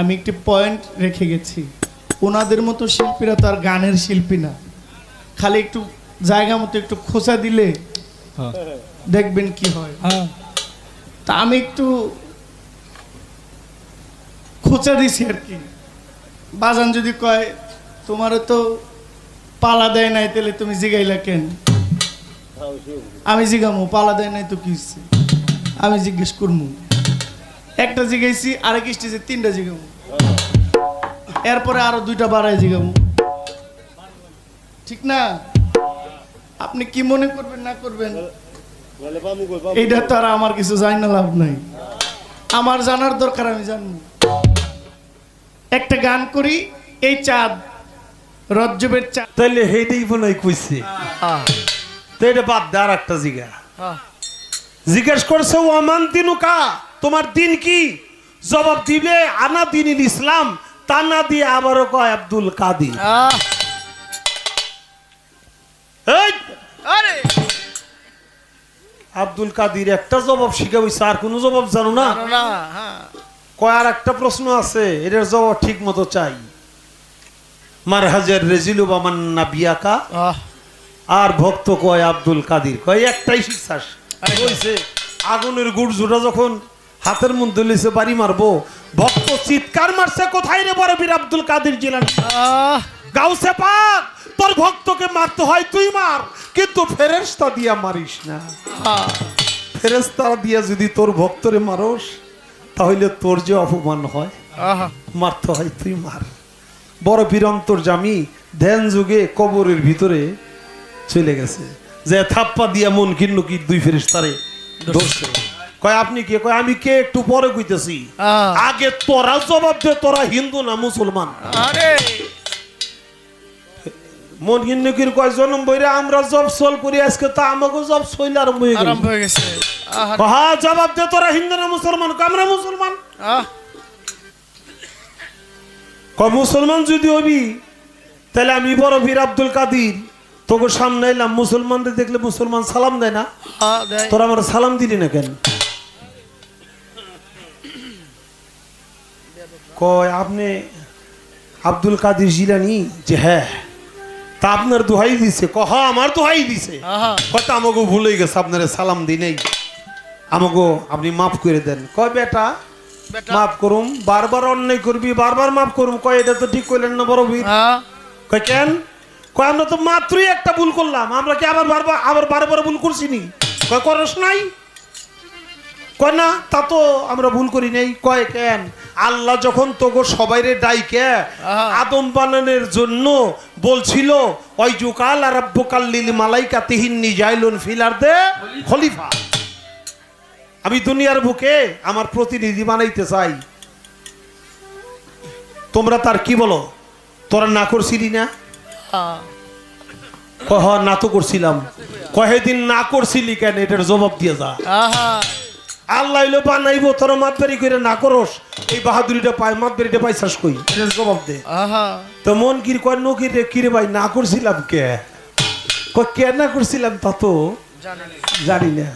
আমি একটি পয়েন্ট রেখে গেছি। ওনাদের মতো শিল্পীরা তো আর গানের শিল্পী না। খালি একটু জায়গা মতো একটু খোঁচা দিলে দেখবেন কি হয়। হ্যাঁ। তা আমি একটু খোঁচা দিছি আর কি। বাজান যদি কয় তোমারও তো পালা দেয় নাই তাহলে তুমি জিগাইলা কেন? আমি জিগামু পালা দেয় নাই তো কি আমি জিজ্ঞেস করমু। একটা জিগাইছি আরেক স্টেজে তিনটা জিগামু। এরপরে আরও দুইটা বাড়ায় জিগামু। ঠিক না? আপনি কি মনে করবেন না করবেন? এইটা তো আর আমার কিছু জানি না লাভ নাই। আমার জানার দরকার আমি জানব। একটা গান করি এই চাঁদ রজ্জবের চাঁদ। তাইলে হেইটাই মনে হয় কইছে। তো এটা বাদ দে আর একটা জিগা। জিজ্ঞেস করছে ওয়ামান দিনুকা তোমার দিন কি? জবাব দিবে আনা দিন ইসলাম তা না দিয়ে আবারও কয় আব্দুল কাদির। আব্দুল কাদির একটা জবাব শিখে হইছে আর কোনো জবাব জানো না? কয় আর একটা প্রশ্ন আছে এটার জবাব ঠিক মতো চাই। মার হাজার রেজিলু বামান না বিয়াকা আর ভক্ত কয় আব্দুল কাদির। কয় একটাই কইছে আগুনের গুড় জোড়া যখন হাতের মধ্যে লিছে বাড়ি মারবো। ভক্ত চিৎকার মারছে কোথায় রে বড় বীর আব্দুল কাদির জিলানি? গাউসে পাক তোর ভক্তকে মারতে হয় তুই মার। কিন্তু ফেরেশতা দিয়া মারিস না। ফেরেশতা দিয়া যদি তোর ভক্তরে মারস তাহলে তোর যে অপমান হয় মারতে হয় তুই মার। বড় বীরন্তর জামি ধ্যান যুগে কবরের ভিতরে চলে গেছে। যে থাপ্পা দিয়া মন কিন্ন কি দুই ফেরিস তারে ধরছে কয় আপনি কে? কয় আমি কে? একটু পরে কইতেছি। আগে তোরা জবাব দে তোরা হিন্দু না মুসলমান? মন কিন্নকির কয় জন্ম বইরে আমরা জব সল করি আজকে তো আমাকে জব সইল আরম্ভ হয়ে গেল। আরম্ভ হয়ে গেছে। হ্যাঁ জবাব দে তোরা হিন্দু না মুসলমান? আমরা মুসলমান। কয় মুসলমান যদি হবি তাহলে আমি বড় বীর আব্দুল কাদির। তোকে সামনে এলাম মুসলমানদের দেখলে মুসলমান সালাম দেয় না? আহ, তোরা আমার সালাম দিলি না কেন? কয় আপনি আব্দুল কাদির জিলানি? যে হ্যাঁ। তা আপনার দোহাই দিছে। কহ আমার দোহাই দিছে। কয়টা আমাকে ভুলে গেছে আপনার সালাম দি নেই। আমাকে আপনি মাফ করে দেন। কয় বেটা। মাফ করুম বারবার অন্যায় করবি বারবার মাফ করুম। কয় এটা তো ঠিক করলেন না বড় বীর। আহ, কয় কেন? কয় আমরা তো মাত্রই একটা ভুল করলাম। আমরা কি আবার বারবার আবার বারে বারে ভুল করছি নি? কয় করস নাই। কয় না তা তো আমরা ভুল করি নাই। কয় কেন? আল্লাহ যখন তোকে সবাইরে ডাইকে। আদম বানানোর জন্য বলছিল ওই জুকাল আর আব্বুকাল্লিল মালাইকা তিহিন নিজাইলুন ফিলার দে খলিফা। আমি দুনিয়ার বুকে আমার প্রতিনিধি বানাইতে চাই। তোমরা তার কি বলো? তোরা না করছিলি না? আহ, কয় হ না তো করছিলাম। কয়েকদিন না করছিলি কেন? এটার জবাব দিয়ে যা। আহা, আল্লাহ এলো বানাইবো তোর মাতবারি করে না করস। এই বাহাদুরিটা পাই মাতবারিটা পাইছাস কই? এটার জবাব দে। আহা, তো মন কির কয় নকির রে কিরে ভাই না করছিলাম কে? কয় কে না করছিলাম তা তো? জানি না। জানি না।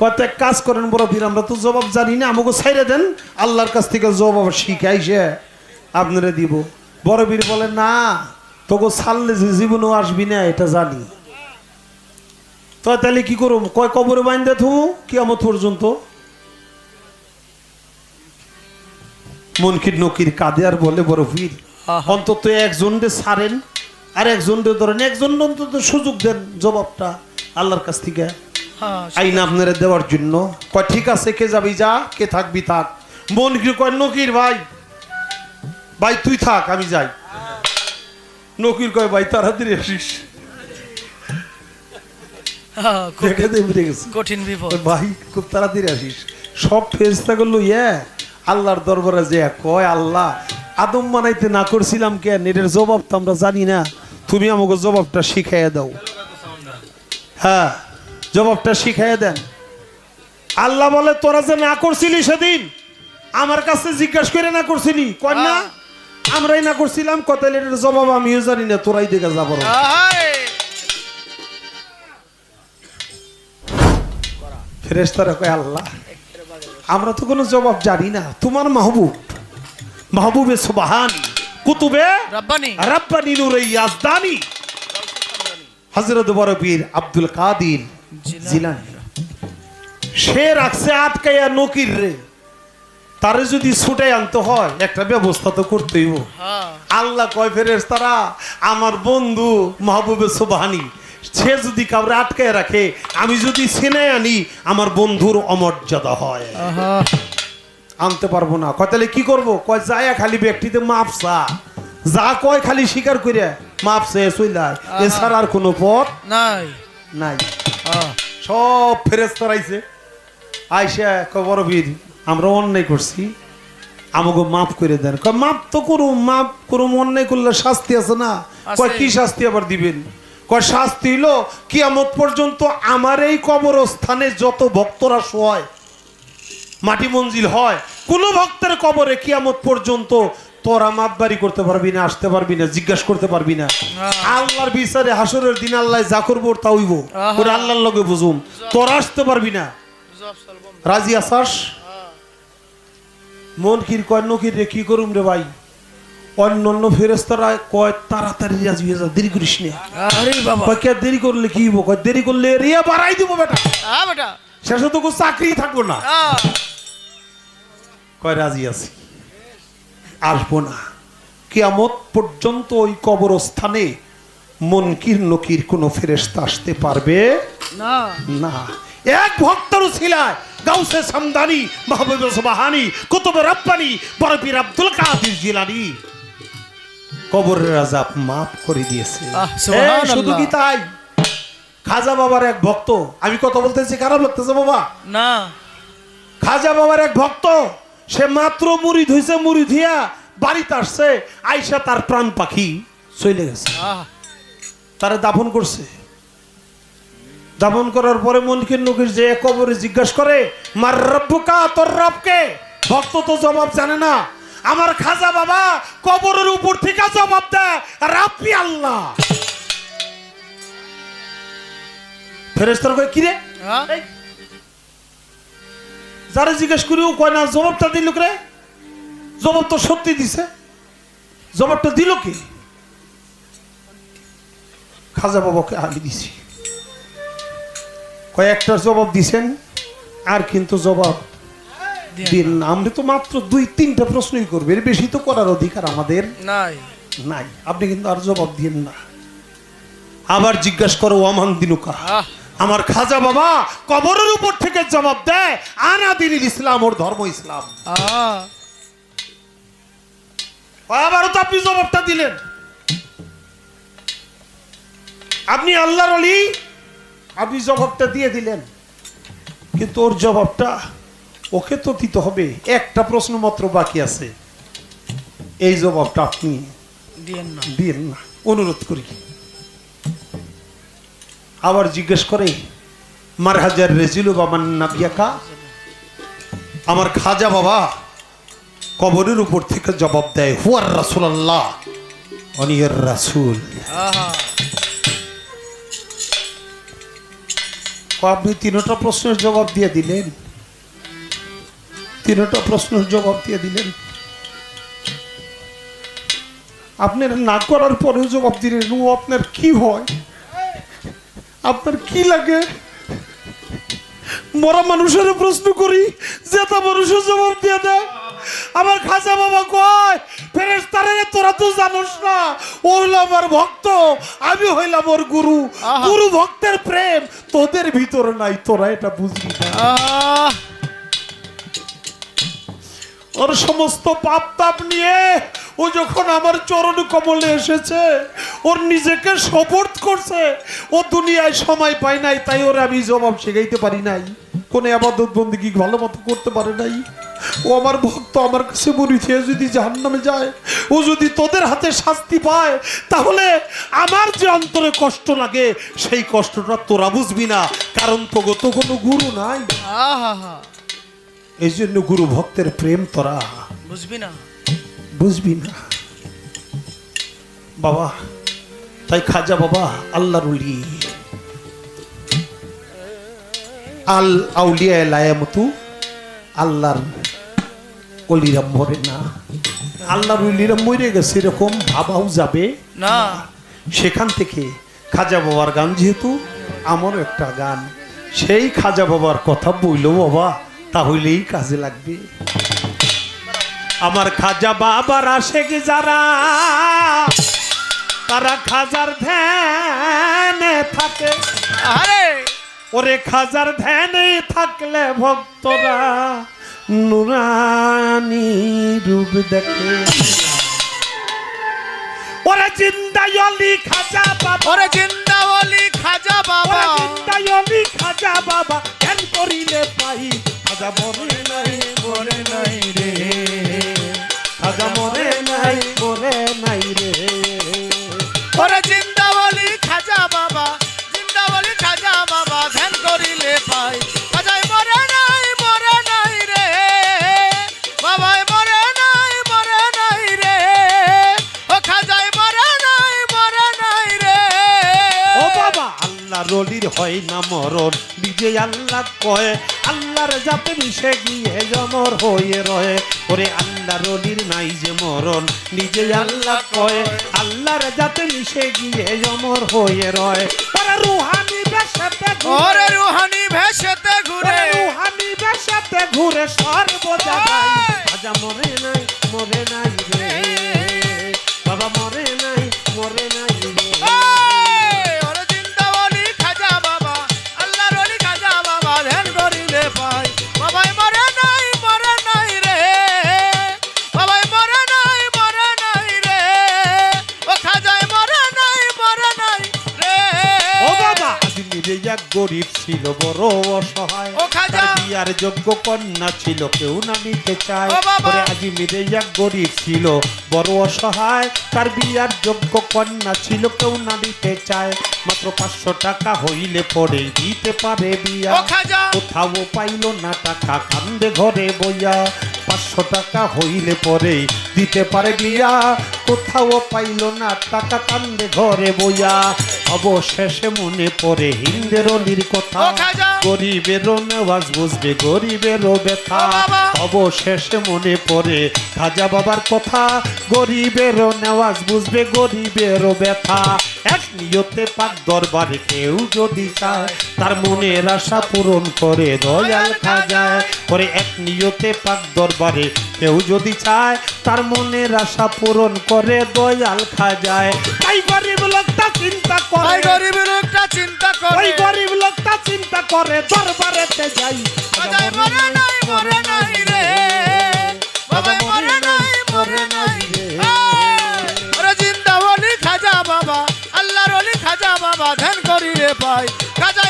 কত কাজ করেন বড় বীর আমরা তো জবাব জানি না আমাকে ছাইরে দেন আল্লাহর কাছ থেকে জবাব শিখাইছে আপনারা দিব। বড় বীর বলে না তোকে ছাড়লে যে জীবনও আসবি না এটা জানি। তো তাহলে কি করুম? কয় কবরে বাইন্দে থু কিয়ামত পর্যন্ত মনকির নকির কাঁদে আর বলে বড় আহা। অন্তত একজন দে ছাড়েন আর একজন দে ধরেন একজন অন্তত সুযোগ দেন জবাবটা আল্লাহর কাছ থেকে। আইন আপনারা দেওয়ার জন্য। কয় ঠিক আছে কে যাবি যা কে থাকবি থাক। মন কি কয় নকির ভাই ভাই তুই থাক আমি যাই। নকির কয় ভাই তাড়াতাড়ি আসিস। কঠিন বিপদ। ভাই খুব তাড়াতাড়ি আসিস। সব ফেরেস্তা করল ইয়ে আল্লাহর দরবারে যে কয় আল্লাহ আদম বানাইতে না করছিলাম কেন এটার জবাব তো আমরা জানি না। তুমি আমাকে জবাবটা শিখাইয়া দাও। হ্যাঁ জবাবটা শিখাইয়া দেন। আল্লাহ বলে তোরা যে না করছিলি সেদিন আমার কাছে জিজ্ঞাসা করে না করছিলি? কয় না আমরাই না করছিলাম? কত এটার জবাব আমিও জানি না তোরাই দেখে যাব ফেরেস্তারা কয় আল্লাহ আমরা তো কোনো জবাব জানি না। তোমার মাহবুব। মাহবুবে সুবাহানি। কুতুবে রব্বানি। রাব্বানি নূরে ইয়াজদানি হযরত বড় পীর আব্দুল কাদির জিলানি। সে রাখছে আটকাইয়া নকির রে। তারে যদি ছুটে আনতে হয় একটা ব্যবস্থা তো করতেই। হ্যাঁ। আল্লাহ কয় ফেরেস তারা আমার বন্ধু মাহবুবে সুবহানি সে যদি কাউরে আটকায় রাখে আমি যদি ছিনে আনি আমার বন্ধুর অমর্যাদা হয়। আনতে পারব না। কয় তাহলে কি করব? কয় যায় খালি ব্যক্তিতে মাপসা যা কয় খালি স্বীকার করে মাপসে চইলায় এছাড়া আর কোনো পথ নাই। নাই। সব ফেরেস তারাইছে আইসা কবর বীর আমরা অন্যায় করছি। আমাকে মাফ করে দেন। কয় মাফ তো করুম মাফ করুম অন্যায় করলে শাস্তি আছে না? কয় কি শাস্তি আবার দিবেন? কয় শাস্তি হলো কিয়ামত পর্যন্ত আমার এই কবরস্থানে যত ভক্তরা শোয় মাটি মঞ্জিল হয় কোন ভক্তের কবরে কিয়ামত পর্যন্ত তোরা মাপবারি করতে পারবি না আসতে পারবি না জিজ্ঞাসা করতে পারবি না। আল্লাহর বিচারে হাসরের দিন আল্লাহ যা করব তা হইব। ওরা আল্লাহর লগে বুঝুম। তোরা আসতে পারবি না। রাজি আসাস মন কির কয় নকির রে কি করুম রে ভাই? অন্য অন্য ফেরেস্তারা কয় তাড়াতাড়ি রাজি হয়ে যা দেরি করিস না। কয় দেরি করলে কি হইব? কয় দেরি করলে রিয়া বাড়াই দিব বেটা। বেটা। শেষে তো কোনো চাকরি থাকব না। কয় রাজি আছি। আসব না। কিয়ামত পর্যন্ত ওই কবরস্থানে মনকির নকির কোনো ফেরেস্তা আসতে পারবে না। না। এক ভক্তর ছিলায় গাউসে সামদানি মাহবুব সুবহানি কুতুবে রব্বানি বরপীর আব্দুল কাদের জিলানি। কবরের আজাব মাফ করে দিয়েছে। শুধু কি তাই? খাজা বাবার এক ভক্ত। আমি কথা বলতেছি খারাপ লাগতেছে বাবা। না। খাজা বাবার এক ভক্ত সে মাত্র মুড়ি ধুইছে মুড়ি ধুইয়া বাড়িতে আসছে আইসা তার প্রাণ পাখি চলে গেছে। তারা দাফন করছে। দাফন করার পরে মনকে নকির যে কবরে জিজ্ঞাসা করে মার রব্বুকা তোর রবকে? ভক্ত তো জবাব জানে না। আমার খাজা বাবা কবরের উপর থেকে জবাব দেয় রাব্বি আল্লাহ। ফেরেস্তার কয় কিরে? হ্যাঁ? যারা জিজ্ঞেস করি ও কয় না জবাবটা দিল রে? জবাব তো সত্যি দিছে। জবাবটা দিল কি? খাজা বাবাকে আমি দিছি। কয়েকটার জবাব দিছেন আর কিন্তু জবাব দিন না। আমরা তো মাত্র দুই তিনটা প্রশ্নই করবে। এর বেশি তো করার অধিকার আমাদের নাই। নাই। আপনি কিন্তু আর জবাব দিন না। আবার জিজ্ঞাসা করো অমান দিনুকা? আমার খাজা বাবা কবরের উপর থেকে জবাব দেয় আনা দিন ইসলাম ওর ধর্ম ইসলাম। আবারও তো আপনি জবাবটা দিলেন। আপনি আল্লাহর অলি আপনি জবাবটা দিয়ে দিলেন। কিন্তু ওর জবাবটা ওকে তো দিতে হবে। একটা প্রশ্ন মাত্র বাকি আছে। এই জবাবটা আপনি দিয়েন না। অনুরোধ করি। আবার জিজ্ঞেস করে মার হাজার রেজিলু বামান নাবিয়াকা? আমার খাজা বাবা কবরের উপর থেকে জবাব দেয় হুয়ার রাসুল আল্লাহ অনিয়র রাসুল। আপনি তিনটা প্রশ্নের জবাব দিয়ে দিলেন। তিনটা প্রশ্নের জবাব দিয়ে দিলেন। আপনার না করার পরেও জবাব দিলেন ও আপনার কি হয়? আপনার কি লাগে? মরা মানুষের প্রশ্ন করি জেতা মানুষের জবাব দিয়ে দেয় আমার খাজা বাবা কয় ফেরেস্তারে তোরা তো জানোস না ও হলো আমার ভক্ত আমি হইলাম ওর গুরু। গুরু ভক্তের প্রেম তোদের ভিতরে নাই তোরা এটা বুঝবি না। ওর সমস্ত পাপ তাপ নিয়ে ও যখন আমার চরণ কমলে এসেছে ওর নিজেকে সপোর্ট করছে ও দুনিয়ায় সময় পায় নাই তাই ওর আমি জবাব শেখাইতে পারি নাই। কোন আবাদত বন্দিগি ভালো মতো করতে পারে নাই? ও আমার ভক্ত আমার কাছে মরি খেয়ে যদি জাহান নামে যায় ও যদি তোদের হাতে শাস্তি পায় তাহলে আমার যে অন্তরে কষ্ট লাগে সেই কষ্টটা তোরা বুঝবি না কারণ তো কোনো গুরু নাই। আহা, এই জন্য গুরু ভক্তের প্রেম তোরা। বুঝবি না। বুঝবি না। বাবা তাই খাজা বাবা আল্লাহর উলি আল আউলিয়া লায়ামতু আল্লাহর অলিরা মরে না। আল্লাহ রুলিরা মরে গেছে এরকম ভাবাও যাবে না। সেখান থেকে খাজা বাবার গান যেহেতু আমারও একটা গান। সেই খাজা বাবার কথা বইল বাবা। তাহলেই কাজে লাগবে। আমার খাজা বাবার আসে কি যারা তারা খাজার ধ্যানে থাকে। আরে! ওরে খাজার ধ্যানে থাকলে ভক্তরা নুরানি রূপ দেখে। ওরে জিন্দায়লি খাজা বাবা। ওরে জিন্দাওয়ালি খাজা বাবা। জিন্দায়লি খাজা বাবা ধ্যান করিলে পাই খাজা মরে নাই মরে নাই রে। আজা মরে নাই মরে নাই রে। রলির হয় না মরণ। নিজে আল্লাহ কয় আল্লাহর যাতে মিশে গিয়ে জমর হয়ে রয়ে। ওরে আল্লাহ রলির নাই যে মরণ। নিজে আল্লাহ কয় আল্লাহর যাতে মিশে গিয়ে জমর হয়ে রয়। ওরে রুহানি বেশাতে ওরে রুহানি ভেসেতে ঘুরে। রুহানি বেশাতে ঘুরে সর্বদা গাই আজা মরে নাই মরে নাই রে। বাবা মরে নাই মরে নাই রে। গরিব ছিল বড় অসহায়। বিয়ার যোগ্য কন্যা ছিল কেউ না নিতে চায়। এক গরিব ছিল বড় অসহায়। তার বিয়ার যোগ্য কন্যা ছিল কেউ না নিতে চায়। মাত্র পাঁচশো টাকা হইলে পরে দিতে পারে বিয়া। কোথাও পাইল না টাকা কান্দে ঘরে বইয়া। পাঁচশো টাকা হইলে পরে দিতে পারে বিয়া। কোথাও পাইল না টাকা কান্দে ঘরে বইয়া। অবশেষে মনে পড়ে হিন্দের অলির কথা। গরিবেরও নেওয়াজ বুঝবে গরিবেরও ব্যথা। অবশেষে মনে পড়ে খাজা বাবার কথা। গরিবেরও নেওয়াজ বুঝবে গরিবেরও ব্যথা। এক নিয়তে পাক দরবারে কেউ যদি চায় তার মনের আশা পূরণ করে দয়াল খাজায় করে এক নিয়তে পাক দরবারে কেউ যদি চায় তার মনের আশা পূরণ করে দয়াল খাজায়। তাই গরিব লোকটা চিন্তা করে। ভাই গরিব লোকটা চিন্তা করে। ওই গরিব লোকটা চিন্তা করে দরবারেতে যাই। খাজাই মরে নাই মরে নাই রে। বাবাই মরে নাই মরে নাই এই, ওরে জিন্দাওয়ালি খাজা বাবা। আল্লাহর ওলি খাজা বাবা ধ্যান করিলে পাই। খাজাই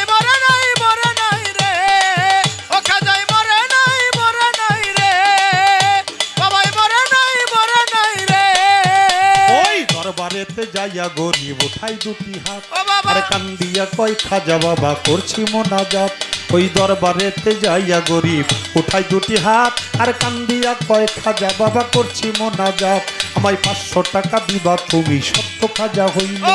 যাইয়া গরিব উঠাই দুটি হাত। আর কান্দিয়া কয় খাজা বাবা করছি মোনাজাত। ওই দরবারেতে যাইয়া গরিব উঠাই দুটি হাত। আর কান্দিয়া কয় খাজা বাবা করছি মোনাজাত। আমায় পাঁচশো টাকা দিবা তুমি সত্য খাজা হইলে।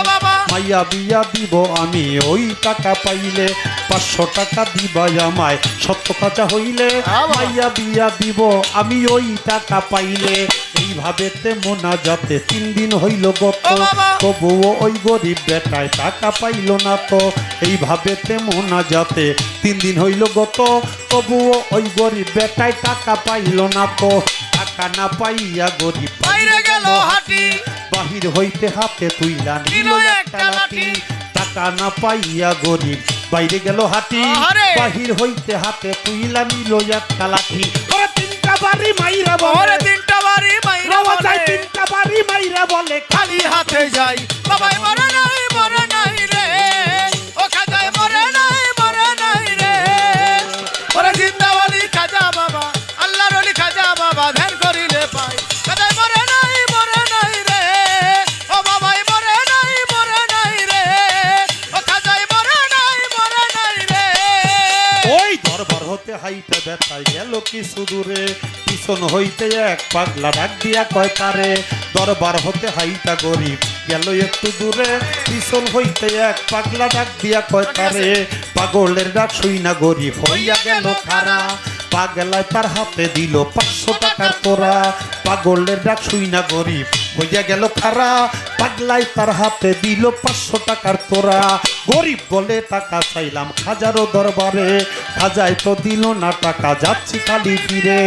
মাইয়া বিয়া দিব আমি ওই টাকা পাইলে। পাঁচশো টাকা দিবা আমায় সত্য খাজা হইলে। মাইয়া বিয়া দিব আমি ওই টাকা পাইলে। এইভাবে তে মোনা যাতে তিন দিন হইল গত। তবুও ওই গরিব বেটায় টাকা পাইল না তো। এইভাবে তে মোনা যাতে তিন দিন হইল গত। তবুও ওই গরিব বেটায় টাকা পাইল না তো। টাকা না পাইয়া গরিব বাইরে গেল হাঁটি। বাহির হইতে হাতে তুইলা নিল একটা লাঠি। টাকা না পাইয়া গরিব বাইরে গেল হাতি! বাহির হইতে হাতে তুইলা নিল একটা লাঠি। ওরে তিনটা বাড়ি মাইরা ওরে বলে তিনটা চিন্তা বাড়ি মাইরা বলে খালি হাতে যাই। বাবাই মরে নাই হাইতে ব্যথায় গেল কিছু দূরে পিছন হইতে এক পাগলা ডাক দিয়া কয় তারে দরবার হতে হাইতা গরিব। গেল একটু দূরে পিছন হইতে এক পাগলা ডাক দিয়া কয় তারে পাগলের ডাক শুই না গরিব। হইয়া গেল খারা পাগলায় তার হাতে দিল পাঁচশো টাকার তোরা। পাগলের ডাক শুই না গরিব। হইয়া গেল খারা পাগলায় তার হাতে দিল পাঁচশো টাকার তোরা। গরিব বলে টাকা চাইলাম হাজারো দরবারে। খাজায় তো দিল না টাকা, যাচ্ছি খালি ফিরে।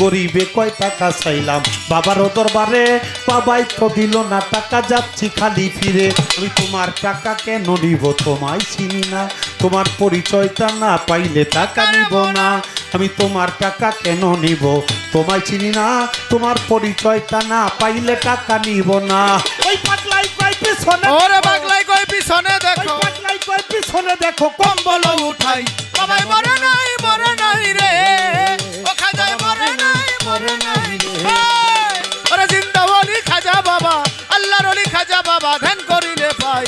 গরিবে কয় টাকা চাইলাম বাবারও দরবারে। বাবাই তো দিল না টাকা, যাচ্ছি খালি ফিরে। আমি তোমার টাকা কেন নিব তোমায় চিনি না। তোমার পরিচয়টা না পাইলে টাকা নিব না। আমি তোমার টাকা কেন নিব তোমায় চিনি না। তোমার পরিচয়টা না পাইলে টাকা নিব না। ওই পাগলাই কয় পিছনে ওরে বাগলাই কই পিছনে দেখো। পাগলাই কয় পিছনে দেখো। কম্বল উঠাই। বাবাই মরে নাই মরে নাই রে। ও খাজায় মরে নাই মরে নাই রে। ওরে জিন্দাওয়ালি খাজা বাবা আল্লাহর ওলি খাজা বাবা ধ্যান করিলে পাই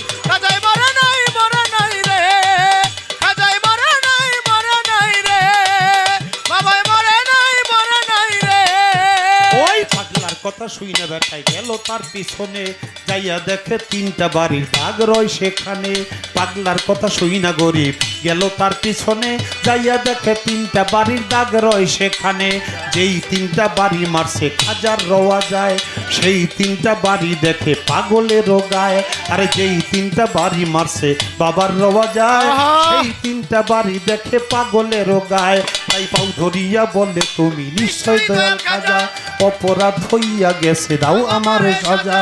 কথা শুই না বেটাই গেল তার পিছনে। যাইয়া দেখে তিনটা বাড়ির দাগ রয় সেখানে। পাগলার কথা শুই না গরিব, গেল তার পিছনে। যাইয়া দেখে তিনটা বাড়ির দাগ রয় সেখানে। যেই তিনটা বাড়ি মারছে খাজার রওয়া যায় সেই তিনটা বাড়ি দেখে পাগলে রোগায়। আরে যেই তিনটা বাড়ি মারছে বাবার রওয়া যায় সেই তিনটা বাড়ি দেখে পাগলে রোগায়। তাই পাউ ধরিয়া বলে তুমি নিশ্চয় দয়াল খাজা। অপরাধ হইয়া গেছে দাও আমার সাজা।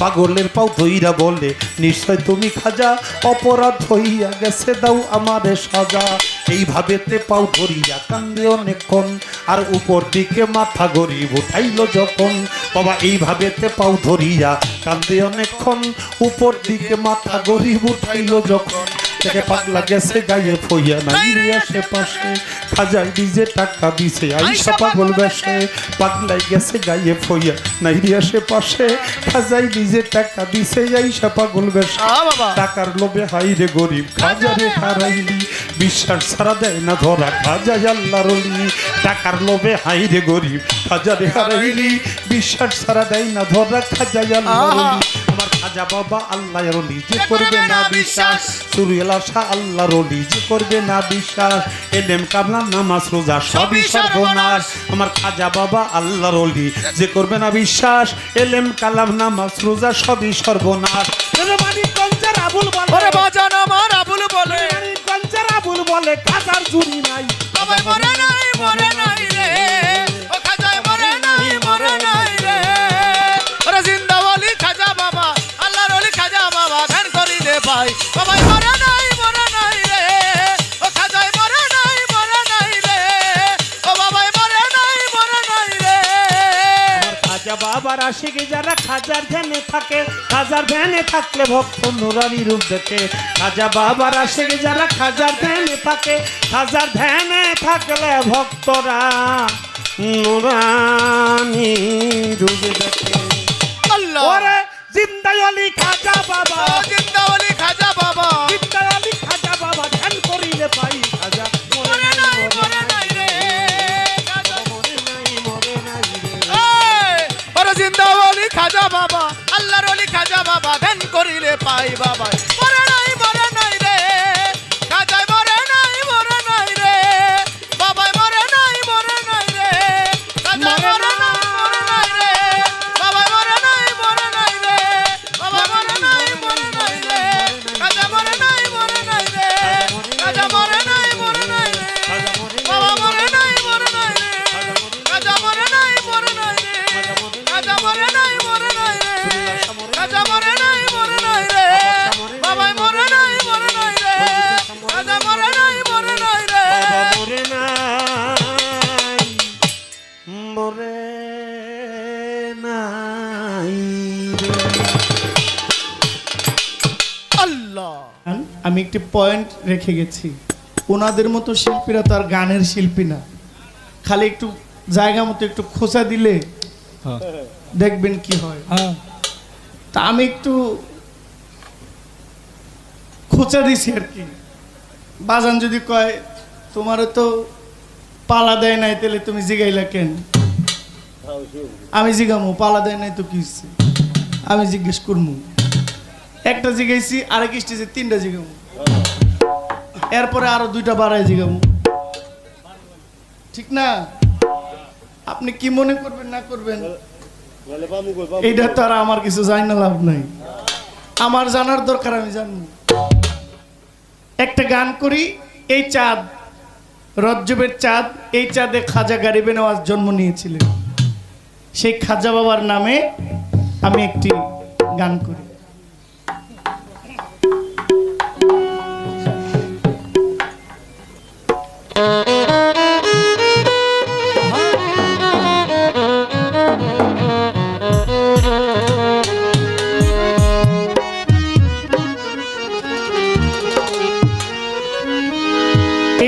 পাগলের পাও ধইরা বলে নিশ্চয় তুমি খাজা অপরাধ হইয়া গেছে দাও আমার সাজা। এইভাবে তে পাও ধরিয়া কান্দে অনেকক্ষণ আর উপর দিকে মাথা গরিব, উঠাইল যখন। বাবা, এইভাবে তে পাও ধরিয়া কান্দে অনেকক্ষণ। উপর দিকে মাথা গরিব, উঠাইল যখন। থেকে পাগলা গেছে গায়ে ফইয়া নাই রে আশেপাশে খাজাই ডিজে টাকা দিছে আইসা পাগল বেশে। পাগলাই গেছে গায়ে ফইয়া নাই রে আশেপাশে খাজাই ডিজে টাকা দিছে আইসা পাগল বেশে। আ বাবা। টাকার লোভে হাই রে গরিব খাজারে হারাইলি। বিশ্বাস ছাড়া দেয় না ধরা খাজা আল্লাহ রলি টাকার লোভে হাই রে গরিব খাজারে হারাইলি। বিশ্বাস ছাড়া দেয় না ধরা খাজা আল্লাহ রলি খাজা বাবা আল্লাহ রলি যে করবে না বিশ্বাস। সুরিয়াল আশা আল্লাহ রলি যে করবে না বিশ্বাস। এলেম কামলা নামাজ রোজা সবই সর্বনাশ। আমার খাজা বাবা আল্লাহ রলি যে করবে না বিশ্বাস। এলেম কালাম নামাজ রোজা সবই সর্বনাশ। আবুল বলে। ওরে বাজান আমার আবুল বলে। মানিকগঞ্জের আবুল বলে কাজার জুড়ি নাই। মরে নাই মরে নাই রে। বাবাই মরে নাই মরে নাই রে। ও খাজায় মরে নাই মরে নাই রে। ও বাবাই মরে নাই মরে নাই রে। খাজা বাবার আশিকে যারা খাজার ধ্যানে থাকে খাজার ধ্যানে থাকলে ভক্ত নুরানি রূপ দেখে। খাজা বাবার আশিকে যারা খাজার ধ্যানে থাকে খাজার ধ্যানে থাকলে ভক্তরা নুরানি রূপ দেখে। আল্লাহ। ওরে জিন্দাই অলি খাজা বাবা। জিন্দাওয়ালি বাবা ধ্যান করিলে পাই বাবা পয়েন্ট রেখে গেছি। ওনাদের মতো শিল্পীরা তো আর গানের শিল্পী না। খালি একটু জায়গা মতো একটু খোঁচা দিলে দেখবেন কি হয়। তা আমি একটু খোঁচা দিছি আর কি। বাজান যদি কয় তোমারও তো পালা দেয় নাই তাহলে তুমি জিগাইলা কেন? আমি জিগামু পালা দেয় নাই তো কি আমি জিজ্ঞেস করমু। একটা জিগাইছি আরেক স্টেজে তিনটা জিগামু। এরপরে আরও দুইটা বাড়ায় জিগামু ঠিক না? আপনি কি মনে করবেন, না করবেন? এইটা তো আর আমার কিছু জানি না লাভ নাই। আমার জানার দরকার, আমি জানব। একটা গান করি, এই চাঁদ, রজ্জবের চাঁদ, এই চাঁদে খাজা গারিবে নেওয়াজ জন্ম নিয়েছিলেন। সেই খাজা বাবার নামে আমি একটি গান করি। এই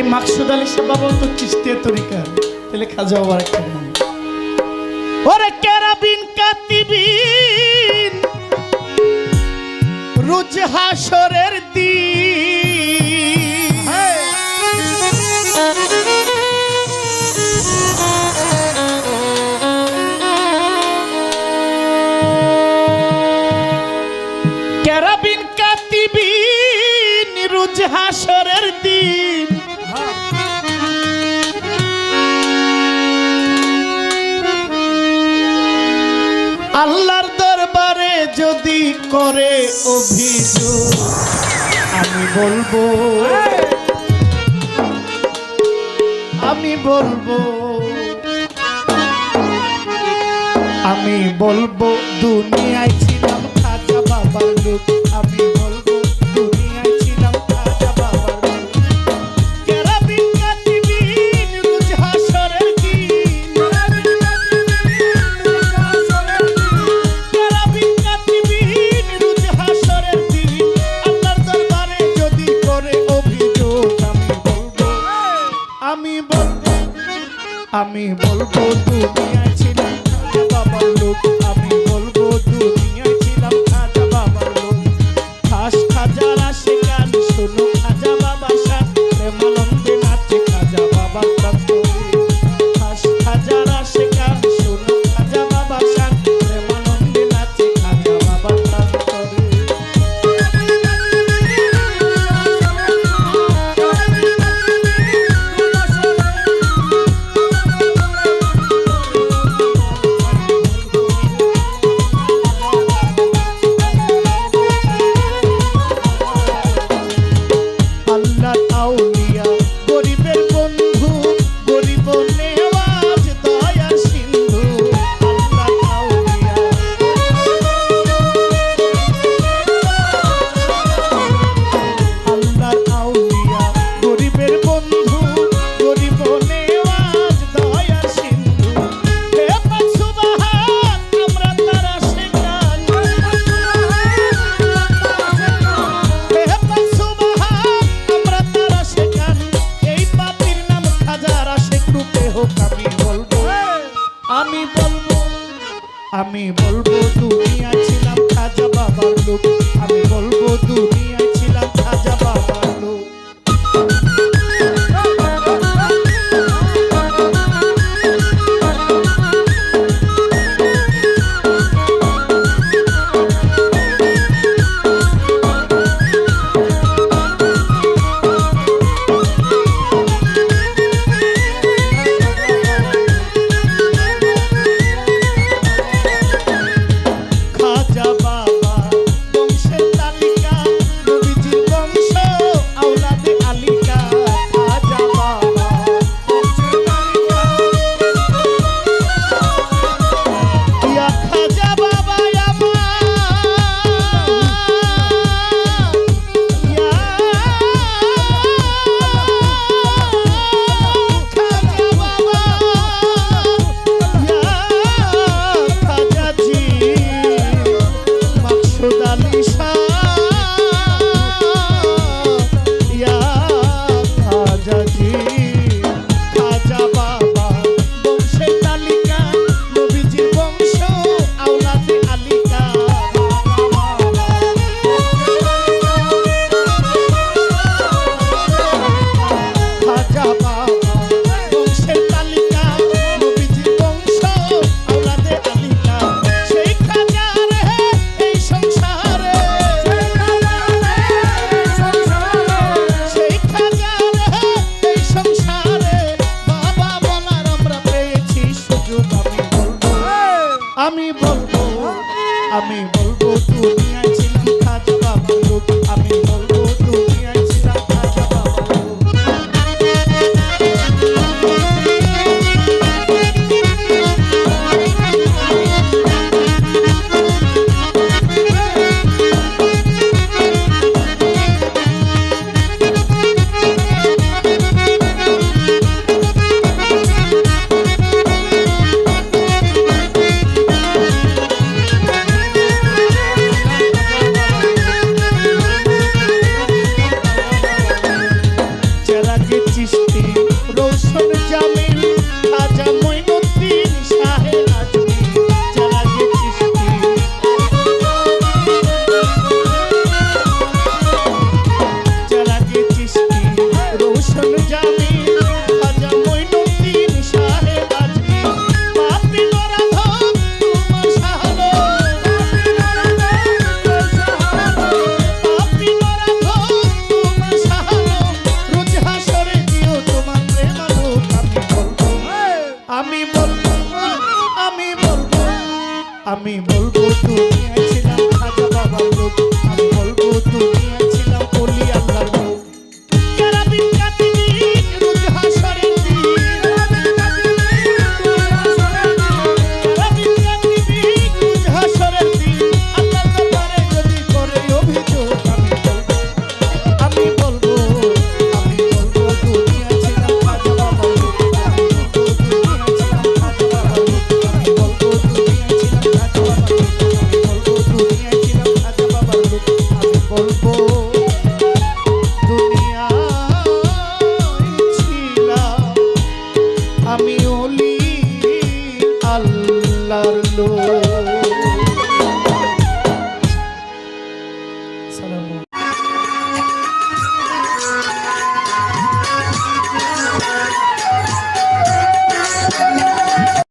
মাকসুদ আলী সাহেব তো চিস্তিয়া তরিকার তাহলে খাজা বাবার একটা দরবারে যদি করে অভিযোগ, আমি বলব আমি বলব আমি বলব, দুনিয়ায় ছিলাম খাজা বাবা লোক। আমি